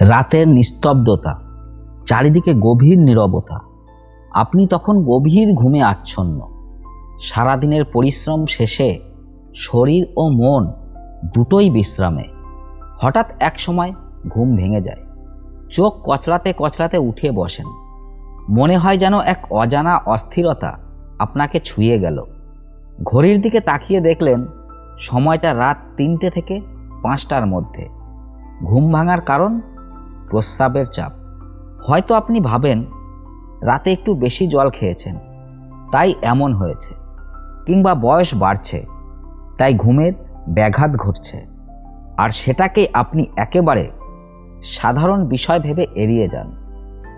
রাতের নিস্তব্ধতা, চারিদিকে গভীর নীরবতা। আপনি তখন গভীর ঘুমে আচ্ছন্ন। সারাদিনের পরিশ্রম শেষে শরীর ও মন দুটোই বিশ্রামে। হঠাৎ এক সময় ঘুম ভেঙে যায়। চোখ কচলাতে কচলাতে উঠে বসেন। মনে হয় যেন এক অজানা অস্থিরতা আপনাকে ছুঁয়ে গেল। ঘড়ির দিকে তাকিয়ে দেখলেন, সময়টা রাত তিনটে থেকে পাঁচটার মধ্যে। ঘুম ভাঙার কারণ প্রস্রাবের চাপ। হয়তো আপনি ভাবেন, রাতে একটু বেশি জল খেয়েছেন, তাই এমন হয়েছে, কিংবা বয়স বাড়ছে, তাই ঘুমের ব্যাঘাত ঘটছে। আর সেটাকে আপনি একেবারে সাধারণ বিষয় ভেবে এড়িয়ে যান।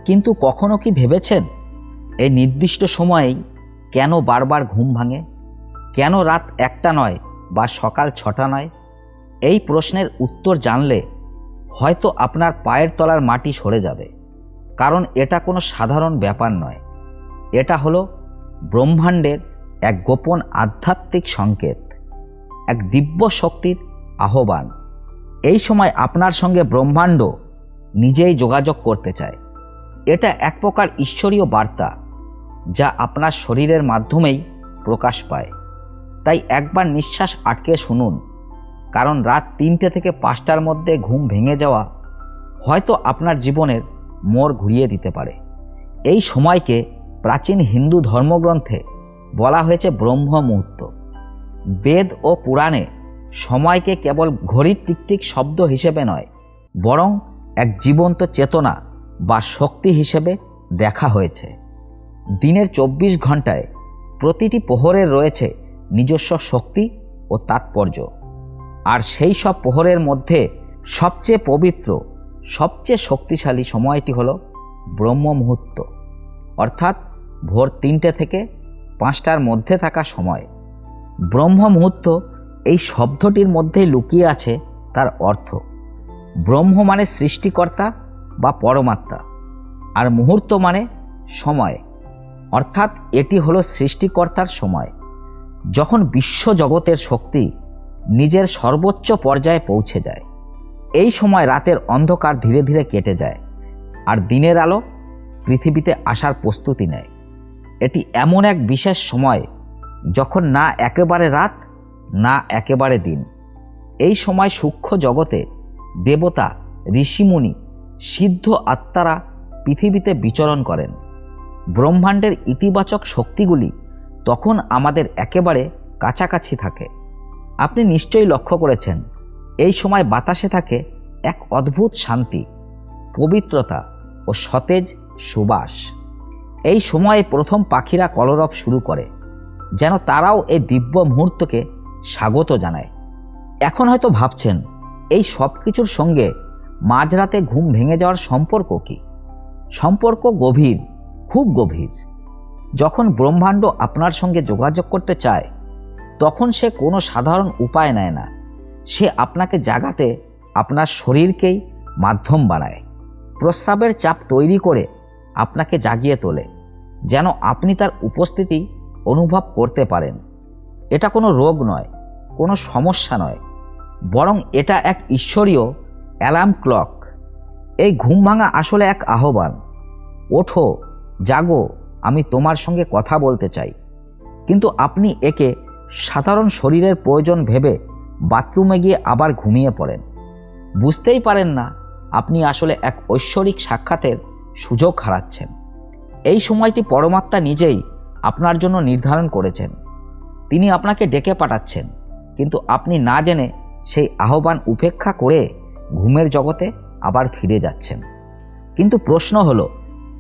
কিন্তু কখনো কি ভেবেছেন, এই নির্দিষ্ট সময়েই কেন বারবার ঘুম ভাঙে? কেন রাত একটা নয় বা সকাল ছটা নয়? এই প্রশ্নের উত্তর জানলে হয়তো আপনার পায়ের তলার মাটি সরে যাবে। কারণ এটা কোনো সাধারণ ব্যাপার নয়। এটা হলো ব্রহ্মাণ্ডের এক গোপন আধ্যাত্মিক সংকেত, এক দিব্য শক্তির আহ্বান। এই সময় আপনার সঙ্গে ব্রহ্মাণ্ড নিজেই যোগাযোগ করতে চায়। এটা এক প্রকার ঈশ্বরীয় বার্তা, যা আপনার শরীরের মাধ্যমেই প্রকাশ পায়। তাই একবার নিঃশ্বাস আটকে শুনুন। কারণ রাত তিনটে থেকে পাঁচটার মধ্যে ঘুম ভেঙে যাওয়া হয়তো আপনার জীবনের মোড় ঘুরিয়ে দিতে পারে। এই সময়কে প্রাচীন হিন্দু ধর্মগ্রন্থে বলা হয়েছে ব্রহ্ম মুহূর্ত। বেদ ও পুরাণে সময়কে কেবল ঘড়ির টিকটিক শব্দ হিসেবে নয়, বরং এক জীবন্ত চেতনা বা শক্তি হিসেবে দেখা হয়েছে। দিনের চব্বিশ ঘন্টায় প্রতিটি প্রহরের রয়েছে নিজস্ব শক্তি ও তাৎপর্য। আর সেই সব প্রহরের মধ্যে সবচেয়ে পবিত্র, সবচেয়ে শক্তিশালী সময়টি হলো ব্রহ্ম মুহূর্ত। অর্থাৎ ভোর তিনটে থেকে পাঁচটার মধ্যে থাকা সময়। ব্রহ্ম মুহূর্ত এই শব্দটির মধ্যেই লুকিয়ে আছে তার অর্থ। ব্রহ্ম মানে সৃষ্টিকর্তা বা পরমাত্মা, আর মুহূর্ত মানে সময়। অর্থাৎ এটি হলো সৃষ্টিকর্তার সময়। যখন বিশ্ব জগতের শক্তি নিজের সর্বোচ্চ পর্যায়ে পৌঁছে যায়। এই সময় রাতের অন্ধকার ধীরে ধীরে কেটে যায় আর দিনের আলো পৃথিবীতে আসার প্রস্তুতি নেয়। এটি এমন এক বিশেষ সময় যখন না একেবারে রাত, না একেবারে দিন। এই সময় সূক্ষ্ম জগতে দেবতা, ঋষিমুনি, সিদ্ধ আত্মারা পৃথিবীতে বিচরণ করেন। ব্রহ্মাণ্ডের ইতিবাচক শক্তিগুলি তখন আমাদের একেবারে কাছাকাছি থাকে। আপনি নিশ্চয়ই লক্ষ্য করেছেন, এই সময় বাতাসে থাকে এক অদ্ভুত শান্তি, পবিত্রতা ও সতেজ সুবাস। এই সময়ে প্রথম পাখিরা কলরব শুরু করে, যেন তারাও এই দিব্য মুহূর্তকে স্বাগত জানায়। এখন হয়তো ভাবছেন, এই সব কিছুর সঙ্গে মাঝরাতে ঘুম ভেঙে যাওয়ার সম্পর্ক কি? সম্পর্ক গভীর, খুব গভীর। যখন ব্রহ্মাণ্ড আপনার সঙ্গে যোগাযোগ করতে চায় তখন সে কোনো সাধারণ উপায় নেয় না। সে আপনাকে জাগাতে আপনার শরীরকেই মাধ্যম বানায়। প্রস্রাবের চাপ তৈরি করে আপনাকে জাগিয়ে তোলে, যেন আপনি তার উপস্থিতি অনুভব করতে পারেন। এটা কোনো রোগ নয়, কোনো সমস্যা নয়, বরং এটা এক ঈশ্বরীয় অ্যালার্ম ক্লক। এই ঘুম ভাঙা আসলে এক আহ্বান। ওঠো, জাগো, আমি তোমার সঙ্গে কথা বলতে চাই। কিন্তু আপনি একে সাধারণ শরীরের প্রয়োজন ভেবে বাথরুমে গিয়ে আবার ঘুমিয়ে পড়েন। বুঝতেই পারেন না আপনি আসলে এক ঐশ্বরিক সাক্ষাতের সুযোগ হারাচ্ছেন। এই সময়টি পরমাত্মা নিজেই আপনার জন্য নির্ধারণ করেছেন। তিনি আপনাকে ডেকে পাঠাচ্ছেন, কিন্তু আপনি না জেনে সেই আহ্বান উপেক্ষা করে ঘুমের জগতে আবার ফিরে যাচ্ছেন। কিন্তু প্রশ্ন হলো,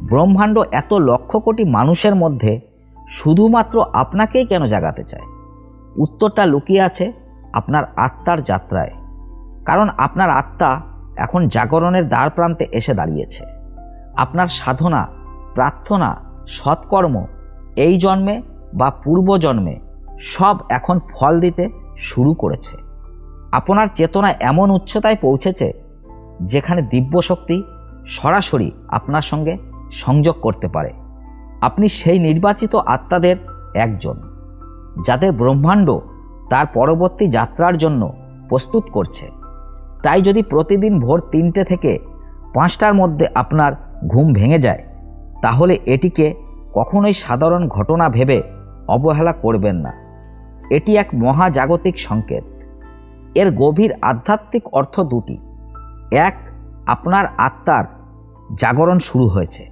ব্রহ্মাণ্ড এত লক্ষ কোটি মানুষের মধ্যে শুধুমাত্র আপনাকেই কেন জাগাতে চায়? উত্তরটা লুকিয়ে আছে আপনার আত্মার যাত্রায়। কারণ আপনার আত্মা এখন জাগরণের দ্বার প্রান্তে এসে দাঁড়িয়েছে। আপনার সাধনা, প্রার্থনা, সৎকর্ম, এই জন্মে বা পূর্বজন্মে সব এখন ফল দিতে শুরু করেছে। আপনার চেতনা এমন উচ্চতায় পৌঁছেছে যেখানে দিব্য শক্তি সরাসরি আপনার সঙ্গে সংযোগ করতে পারে। আপনি সেই নির্বাচিত আত্মাদের একজন। যাদের ব্রহ্মাণ্ড তার পরবর্তী যাত্রার জন্য প্রস্তুত করছে। তাই যদি প্রতিদিন ভোর তিনটে থেকে পাঁচটার মধ্যে আপনার ঘুম ভেঙে যায়, তাহলে এটিকে কখনোই সাধারণ ঘটনা ভেবে অবহেলা করবেন না। এটি এক মহাজাগতিক সংকেত। এর গভীর আধ্যাত্মিক অর্থ দুটি। এক, আপনার আত্মার জাগরণ শুরু হয়েছে।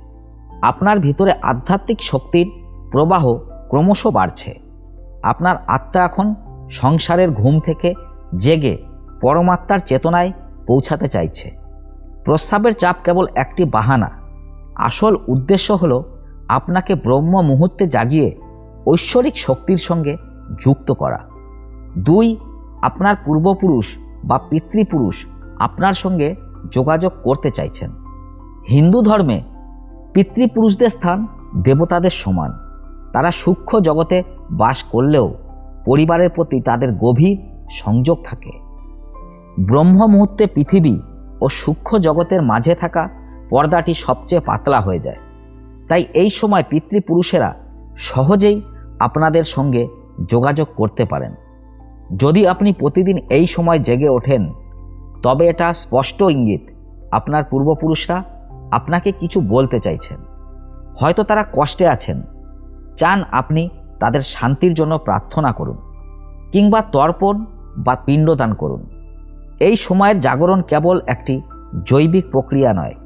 আপনার ভিতরে আধ্যাত্মিক শক্তির প্রবাহ ক্রমশ বাড়ছে। আপনার আত্মা এখন সংসারের ঘুম থেকে জেগে পরমাত্মার চেতনায় পৌঁছাতে চাইছে। প্রস্তাবের চাপ কেবল একটি বাহানা। আসল উদ্দেশ্য হল আপনাকে ব্রহ্ম মুহূর্তে জাগিয়ে ঐশ্বরিক শক্তির সঙ্গে যুক্ত করা। দুই, আপনার পূর্বপুরুষ বা পিতৃপুরুষ আপনার সঙ্গে যোগাযোগ করতে চাইছেন। হিন্দু ধর্মে পিতৃপুরুষদের স্থান দেবতাদের সমান। তারা সূক্ষ্ম জগতে বাস করলেও পরিবারের প্রতি তাদের গভীর সংযোগ থাকে। ব্রহ্ম মুহূর্তে পৃথিবী ও সূক্ষ্ম জগতের মাঝে থাকা পর্দাটি সবচেয়ে পাতলা হয়ে যায়। তাই এই সময় পিতৃপুরুষেরা সহজেই আপনাদের সঙ্গে যোগাযোগ করতে পারেন। যদি আপনি প্রতিদিন এই সময় জেগে ওঠেন, তবে এটা স্পষ্ট ইঙ্গিত আপনার পূর্বপুরুষরা আপনাকে কিছু বলতে চাইছেন। হয়তো তারা কষ্টে আছেন চান আপনি তাদের শান্তির জন্য প্রার্থনা করুন কিংবা তর্পণ বা পিণ্ডদান করুন। এই সময়ের জাগরণ কেবল একটি জৈবিক প্রক্রিয়া নয়,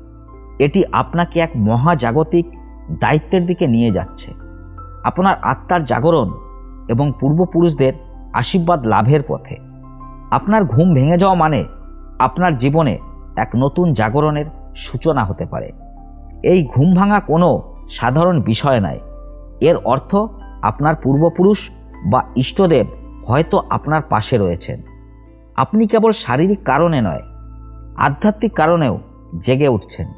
এটি আপনাকে এক মহাজাগতিক দায়িত্বের দিকে নিয়ে যাচ্ছে। আপনার আত্মার জাগরণ এবং পূর্বপুরুষদের আশীর্বাদ লাভের পথে। আপনার ঘুম ভেঙে যাওয়া মানে আপনার জীবনে এক নতুন জাগরণের সূচনা হতে পারে। এই ঘুম ভাঙা কোনো সাধারণ বিষয় নয় এর অর্থ আপনার পূর্বপুরুষ বা ইষ্টদেব হয়তো আপনার পাশে রয়েছেন। আপনি কেবল শারীরিক কারণে নয়, আধ্যাত্মিক কারণেও জেগে উঠছেন।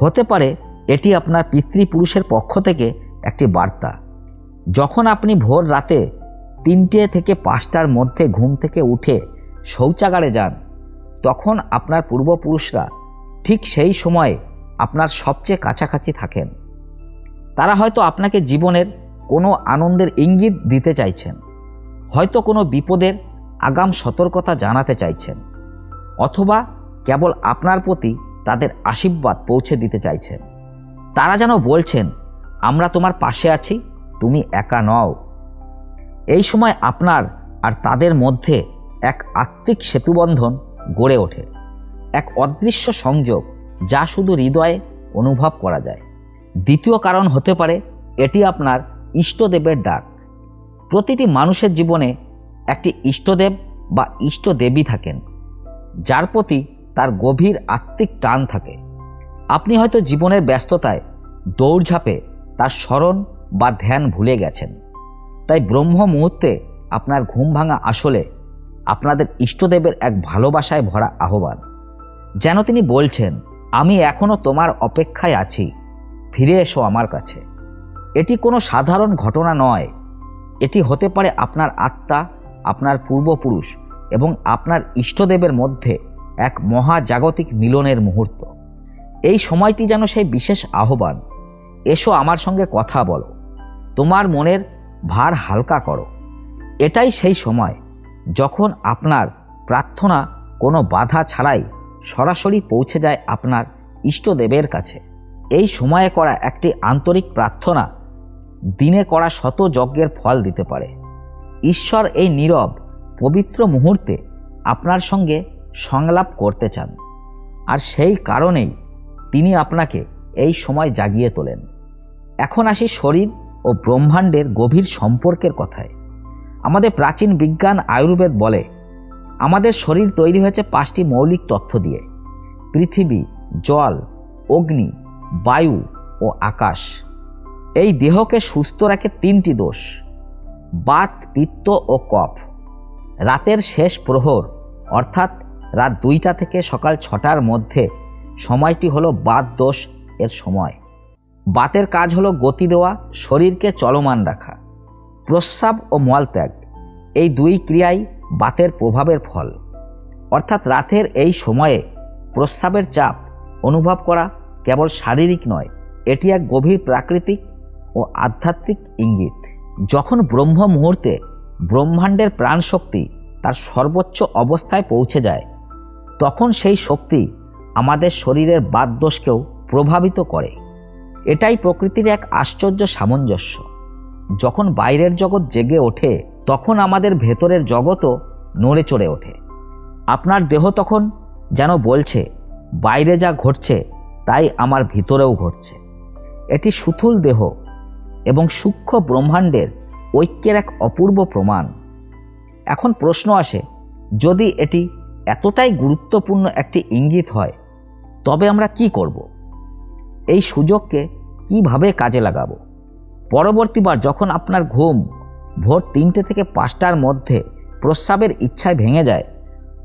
হতে পারে এটি আপনার পিতৃপুরুষের পক্ষ থেকে একটি বার্তা। যখন আপনি ভোর রাতে তিনটে থেকে পাঁচটার মধ্যে ঘুম থেকে উঠে শৌচাগারে যান, তখন আপনার পূর্বপুরুষরা ঠিক সেই সময়ে আপনার সবচেয়ে কাছাকাছি থাকেন। তারা হয়তো আপনাকে জীবনের কোনো আনন্দের ইঙ্গিত দিতে চাইছেন, হয়তো কোনো বিপদের আগাম সতর্কতা জানাতে চাইছেন, অথবা কেবল আপনার প্রতি তাদের আশীর্বাদ পৌঁছে দিতে চাইছেন। তারা যেন বলছেন, আমরা তোমার পাশে আছি, তুমি একা নও। এই সময় আপনার আর তাদের মধ্যে এক আত্মিক সেতুবন্ধন গড়ে ওঠে, এক অদৃশ্য সংযোগ যা শুধু হৃদয়ে অনুভব করা যায়। দ্বিতীয় কারণ হতে পারে, এটি আপনার ইষ্টদেবের ডাক। প্রতিটি মানুষের জীবনে একটি ইষ্টদেব বা ইষ্টদেবী থাকেন, যার প্রতি তার গভীর আত্মিক টান থাকে। আপনি হয়তো জীবনের ব্যস্ততায় দৌড়ঝাঁপে তার স্মরণ বা ধ্যান ভুলে গেছেন। তাই ব্রহ্ম মুহূর্তে আপনার ঘুম ভাঙা আসলে আপনাদের ইষ্টদেবের এক ভালোবাসায় ভরা আহ্বান। যেন তিনি বলছেন, আমি এখনও তোমার অপেক্ষায় আছি। ফিরে এসো আমার কাছে। এটি কোনো সাধারণ ঘটনা নয়। এটি হতে পারে আপনার আত্মা, আপনার পূর্বপুরুষ এবং আপনার ইষ্টদেবের মধ্যে এক মহাজাগতিক মিলনের মুহূর্ত। এই সময়টি যেন সেই বিশেষ আহ্বান। এসো আমার সঙ্গে কথা বলো। তোমার মনের ভার হালকা করো। এটাই সেই সময় যখন আপনার প্রার্থনা কোনো বাধা ছাড়াই সরাসরি পৌঁছে যায় আপনার ইষ্টদেবের কাছে। এই সময়ে করা একটি আন্তরিক প্রার্থনা, দিনে করা শত যজ্ঞের ফল দিতে পারে। ঈশ্বর এই নীরব, পবিত্র মুহূর্তে আপনার সঙ্গে সংলাপ করতে চান। আর সেই কারণেই তিনি আপনাকে এই সময় জাগিয়ে তোলেন। এখন আসি শরীর ও ব্রহ্মাণ্ডের গভীর সম্পর্কের কথায়। আমাদের প্রাচীন বিজ্ঞান আয়ুর্বেদ বলে, আমাদের শরীর তৈরি হয়েছে পাঁচটি মৌলিক তথ্য দিয়ে। পৃথিবী, জল, অগ্নি বায়ু ও আকাশ। এই দেহকে সুস্থ রাখে তিনটি দোষ, বাত, পিত্ত ও কফ। রাতের শেষ প্রহর, অর্থাৎ রাত দুইটা থেকে সকাল ছটার মধ্যে, সময়টি হলো বাত দোষ এর সময়। বাতের কাজ হলো গতি দেওয়া, শরীরকে চলমান রাখা। প্রস্রাব ও মলত্যাগ, এই দুই ক্রিয়াই বাতের প্রভাবের ফল। অর্থাৎ রাতের এই সময়ে প্রস্রাবের চাপ অনুভব করা কেবল শারীরিক নয়, এটি এক গভীর প্রাকৃতিক ও আধ্যাত্মিক ইঙ্গিত। যখন ব্রহ্ম মুহূর্তে ব্রহ্মাণ্ডের প্রাণশক্তি তার সর্বোচ্চ অবস্থায় পৌঁছে যায়, তখন সেই শক্তি আমাদের শরীরের বাদদোষকেও প্রভাবিত করে। এটাই প্রকৃতির এক আশ্চর্য সামঞ্জস্য। যখন বাইরের জগৎ জেগে ওঠে, তখন আমাদের ভেতরের জগৎও নড়ে চড়ে ওঠে। আপনার দেহ তখন যেন বলছে, বাইরে যা ঘটছে তাই আমার ভিতরেও ঘটছে। এটি সুথুল দেহ এবং সূক্ষ্ম ব্রহ্মাণ্ডের ঐক্যের এক অপূর্ব প্রমাণ। এখন প্রশ্ন আসে, যদি এটি এতটাই গুরুত্বপূর্ণ একটি ইঙ্গিত হয়, তবে আমরা কি করব? এই সুযোগকে কীভাবে কাজে লাগাবো? পরবর্তীবার যখন আপনার ঘুম ভোর তিনটে থেকে পাঁচটার মধ্যে প্রস্রাবের ইচ্ছায় ভেঙে যায়,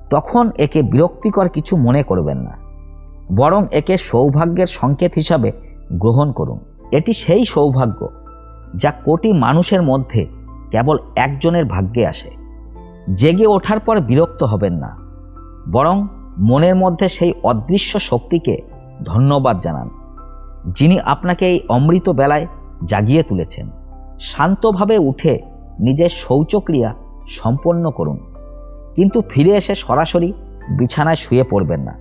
তখন একে বিরক্তিকর কিছু মনে করবেন না। বরং একে সৌভাগ্যের সংকেত হিসাবে গ্রহণ করুন। এটি সেই সৌভাগ্য যা কোটি মানুষের মধ্যে কেবল একজনের ভাগ্যে আসে। জেগে ওঠার পর বিরক্ত হবেন না, বরং মনের মধ্যে সেই অদৃশ্য শক্তিকে ধন্যবাদ জানান, যিনি আপনাকে এই অমৃত বেলায় জাগিয়ে তুলেছেন। শান্তভাবে উঠে নিজের শৌচক্রিয়া সম্পন্ন করুন, কিন্তু ফিরে এসে সরাসরি বিছানায় শুয়ে পড়বেন না।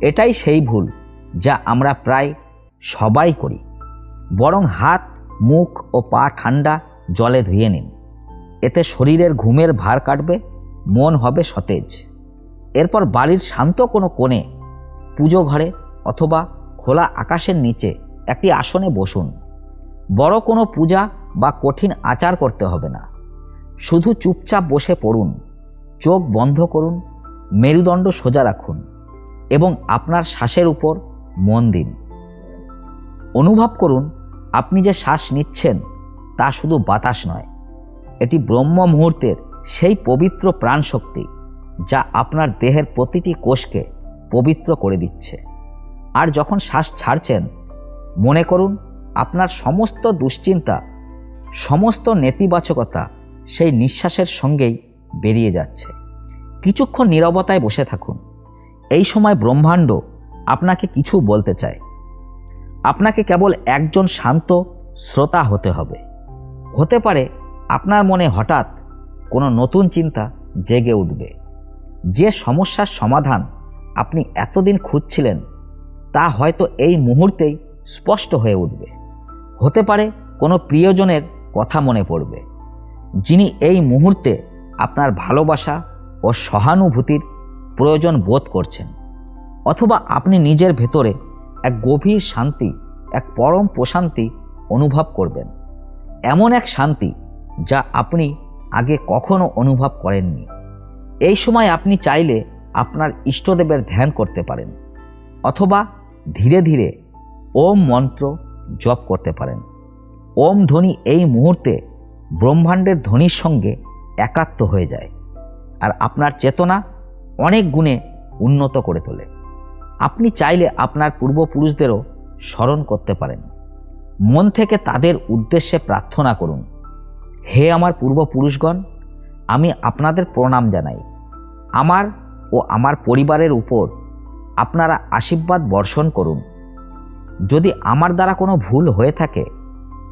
এটাই সেই ভুল যা আমরা প্রায় সবাই করি। বরং হাত, মুখ ও পা ঠান্ডা জলে ধুয়ে নিন। এতে শরীরের ঘুমের ভার কাটবে, মন হবে সতেজ। এরপর বাড়ির শান্ত কোনো কোণে, পুজো ঘরে অথবা খোলা আকাশের নিচে একটি আসনে বসুন। বড় কোনো পূজা বা কঠিন আচার করতে হবে না। শুধু চুপচাপ বসে পড়ুন, চোখ বন্ধ করুন, মেরুদণ্ড সোজা রাখুন। এবং আপনার শ্বাসের উপর মন দিন। অনুভব করুন, আপনি যে শ্বাস নিচ্ছেন, তা শুধু বাতাস নয়, এটি ব্রহ্ম মুহূর্তের সেই পবিত্র প্রাণশক্তি যা আপনার দেহের প্রতিটি কোষকে পবিত্র করে দিচ্ছে। আর যখন শ্বাস ছাড়ছেন, মনে করুন, আপনার সমস্ত দুশ্চিন্তা, সমস্ত নেতিবাচকতা সেই নিঃশ্বাসের সঙ্গেই বেরিয়ে যাচ্ছে। কিছুক্ষণ নীরবতায় বসে থাকুন। এই সময় ব্রহ্মাণ্ড আপনাকে কিছু বলতে চায়। আপনাকে কেবল একজন শান্ত শ্রোতা হতে হবে। হতে পারে আপনার মনে হঠাৎ কোনো নতুন চিন্তা জেগে উঠবে। যে সমস্যার সমাধান আপনি এতদিন খুঁজছিলেন, তা হয়তো এই মুহূর্তেই স্পষ্ট হয়ে উঠবে। হতে পারে কোনো প্রিয়জনের কথা মনে পড়বে, যিনি এই মুহূর্তে আপনার ভালোবাসা ও সহানুভূতির প্রয়োজন বোধ করছেন, অথবা আপনি নিজের ভেতরে এক গভীর শান্তি, এক পরম প্রশান্তি অনুভব করবেন। এমন এক শান্তি যা আপনি আগে কখনো অনুভব করেননি। এই সময় আপনি চাইলে আপনার ইষ্টদেবের ধ্যান করতে পারেন, অথবা ধীরে ধীরে ওম মন্ত্র জপ করতে পারেন। ওম ধ্বনি এই মুহূর্তে ব্রহ্মাণ্ডের ধ্বনির সঙ্গে একাত্ম হয়ে যায়, আর আপনার চেতনা অনেক গুণে উন্নত করে তোলে। আপনি চাইলে আপনার পূর্বপুরুষদেরও স্মরণ করতে পারেন। মন থেকে তাদের উদ্দেশ্যে প্রার্থনা করুন, হে আমার পূর্বপুরুষগণ, আমি আপনাদের প্রণাম জানাই। আমার ও আমার পরিবারের উপর আপনারা আশীর্বাদ বর্ষণ করুন। যদি আমার দ্বারা কোনো ভুল হয়ে থাকে,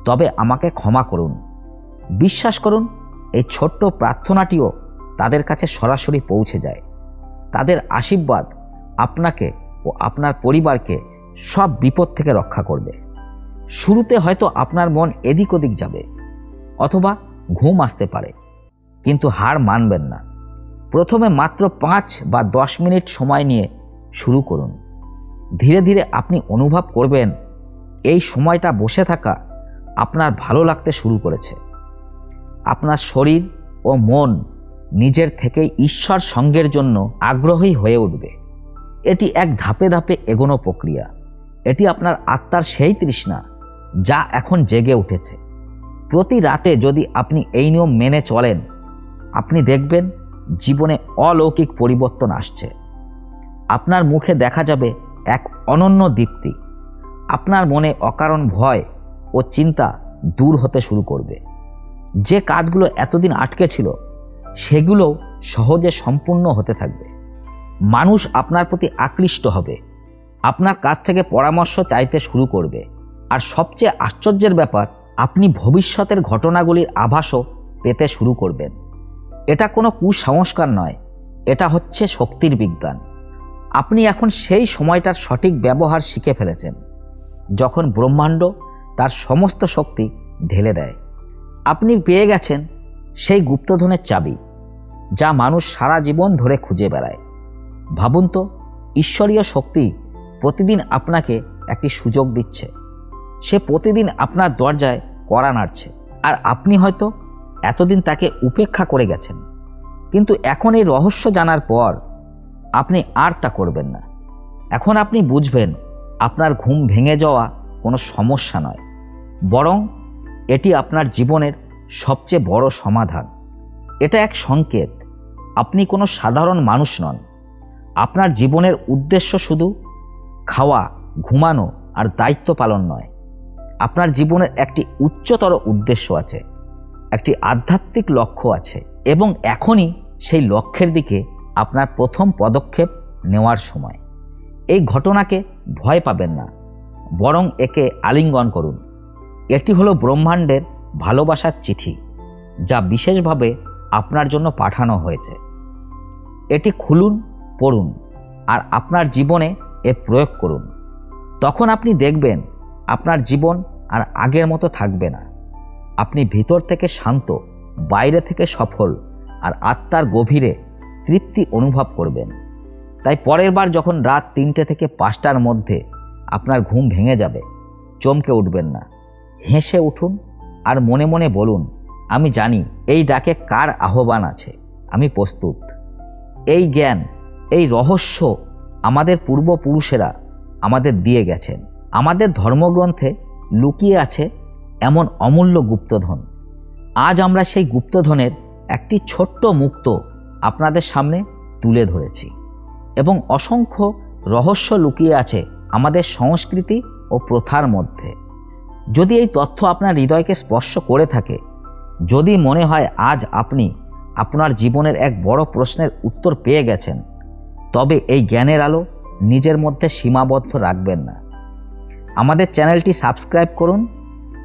তবে আমাকে ক্ষমা করুন। বিশ্বাস করুন, এই ছোট্ট প্রার্থনাটিও তাদের কাছে সরাসরি পৌঁছে যায়। তাদের আশীর্বাদ আপনাকে ও আপনার পরিবারকে সব বিপদ থেকে রক্ষা করবে। শুরুতে হয়তো আপনার মন এদিক ওদিক যাবে অথবা ঘুম আসতে পারে, কিন্তু হার মানবেন না। প্রথমে মাত্র পাঁচ বা দশ মিনিট সময় নিয়ে শুরু করুন। ধীরে ধীরে আপনি অনুভব করবেন, এই সময়টা বসে থাকা আপনার ভালো লাগতে শুরু করেছে। আপনার শরীর ও মন নিজের থেকেই ঈশ্বর সঙ্গের জন্য আগ্রহী হয়ে উঠবে। এটি এক ধাপে ধাপে এগোনো প্রক্রিয়া। এটি আপনার আত্মার সেই তৃষ্ণা যা এখন জেগে উঠেছে। প্রতি রাতে যদি আপনি এই নিয়ম মেনে চলেন, আপনি দেখবেন জীবনে অলৌকিক পরিবর্তন আসছে। আপনার মুখে দেখা যাবে এক অনন্য দীপ্তি। আপনার মনে অকারণ ভয় ও চিন্তা দূর হতে শুরু করবে। যে কাজগুলো এতদিন আটকে ছিল সেগুলো সহজে সম্পূর্ণ হতে থাকবে। মানুষ আপনার প্রতি আকৃষ্ট হবে। আপনার কাছ থেকে পরামর্শ চাইতে শুরু করবে। আর সবচেয়ে আশ্চর্যের ব্যাপার, আপনি ভবিষ্যতের ঘটনাগুলির আভাসও পেতে শুরু করবেন। এটা কোনো কুসংস্কার নয়। এটা হচ্ছে শক্তির বিজ্ঞান। আপনি এখন সেই সময়টার সঠিক ব্যবহার শিখে ফেলেছেন, যখন ব্রহ্মাণ্ড তার সমস্ত শক্তি ঢেলে দেয়। আপনি পেয়ে গেছেন সেই গুপ্তধনের চাবি। যা মানুষ সারা জীবন ধরে খুঁজে বেড়ায়। ভাবুন তো, ঈশ্বরীয় শক্তি প্রতিদিন আপনাকে একটি সুযোগ দিচ্ছে। সে প্রতিদিন আপনার দরজায় কড়া নাড়ছে। আর আপনি হয়তো এতদিন তাকে উপেক্ষা করে গেছেন। কিন্তু এখন এই রহস্য জানার পর আপনি আর তা করবেন না। এখন আপনি বুঝবেন, আপনার ঘুম ভেঙে যাওয়া কোনো সমস্যা নয়। বরং এটি আপনার জীবনের সবচেয়ে বড় সমাধান। এটা এক সংকেত। আপনি কোনো সাধারণ মানুষ নন। আপনার জীবনের উদ্দেশ্য শুধু খাওয়া, ঘুমানো আর দায়িত্ব পালন নয়। আপনার জীবনের একটি উচ্চতর উদ্দেশ্য আছে, একটি আধ্যাত্মিক লক্ষ্য আছে এবং এখনই সেই লক্ষ্যের দিকে আপনার প্রথম পদক্ষেপ নেওয়ার সময়। এই ঘটনাকে ভয় পাবেন না, বরং একে আলিঙ্গন করুন। এটি হলো ব্রহ্মাণ্ডের ভালোবাসার চিঠি, যা বিশেষভাবে আপনার জন্য পাঠানো হয়েছে। এটি খুলুন, পড়ুন, আর আপনার জীবনে এ প্রয়োগ করুন। তখন আপনি দেখবেন আপনার জীবন আর আগের মতো থাকবে না। আপনি ভিতর থেকে শান্ত, বাইরে থেকে সফল, আর আত্মার গভীরে তৃপ্তি অনুভব করবেন। তাই পরের বার যখন রাত তিনটে থেকে পাঁচটার মধ্যে আপনার ঘুম ভেঙে যাবে, চমকে উঠবেন না। হেসে উঠুন আর মনে মনে বলুন আমি জানি এই ডাকে কার আহ্বান আছে। আমি প্রস্তুত। এই জ্ঞান, এই রহস্য আমাদের পূর্বপুরুষেরা আমাদের দিয়ে গেছেন। আমাদের ধর্মগ্রন্থে লুকিয়ে আছে এমন অমূল্য গুপ্তধন। আজ আমরা সেই গুপ্তধনের একটি ছোট্ট মুক্ত আপনাদের সামনে তুলে ধরেছি এবং অসংখ্য রহস্য লুকিয়ে আছে আমাদের সংস্কৃতি ও প্রথার মধ্যে। যদি এই তথ্য আপনার হৃদয়কে স্পর্শ করে থাকে যদি মনে হয় আজ আপনি আপনার জীবনের এক বড় প্রশ্নের উত্তর পেয়ে গেছেন, তবে এই জ্ঞানের আলো নিজের মধ্যে সীমাবদ্ধ রাখবেন না। আমাদের চ্যানেলটি সাবস্ক্রাইব করুন,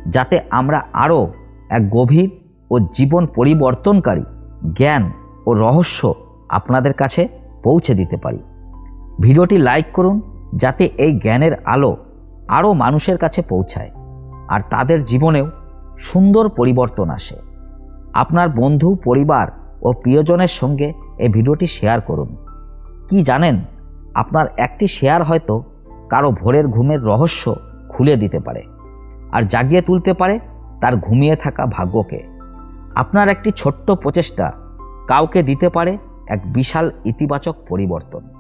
যাতে আমরা আরও এক গভীর ও জীবন পরিবর্তনকারী জ্ঞান ও রহস্য আপনাদের কাছে পৌঁছে দিতে পারি। ভিডিওটি লাইক করুন, যাতে এই জ্ঞানের আলো আরও মানুষের কাছে পৌঁছায়, আর তাদের জীবনেও সুন্দর পরিবর্তন আসে। আপনার বন্ধু, পরিবার ও প্রিয়জনের সঙ্গে এই ভিডিওটি শেয়ার করুন। কি জানেন? আপনার একটি শেয়ার হয়তো কারও ভোরের ঘুমের রহস্য খুলে দিতে পারে আর জাগিয়ে তুলতে পারে তার ঘুমিয়ে থাকা ভাগ্যকে। আপনার একটি ছোট্ট প্রচেষ্টা কাউকে দিতে পারে এক বিশাল ইতিবাচক পরিবর্তন।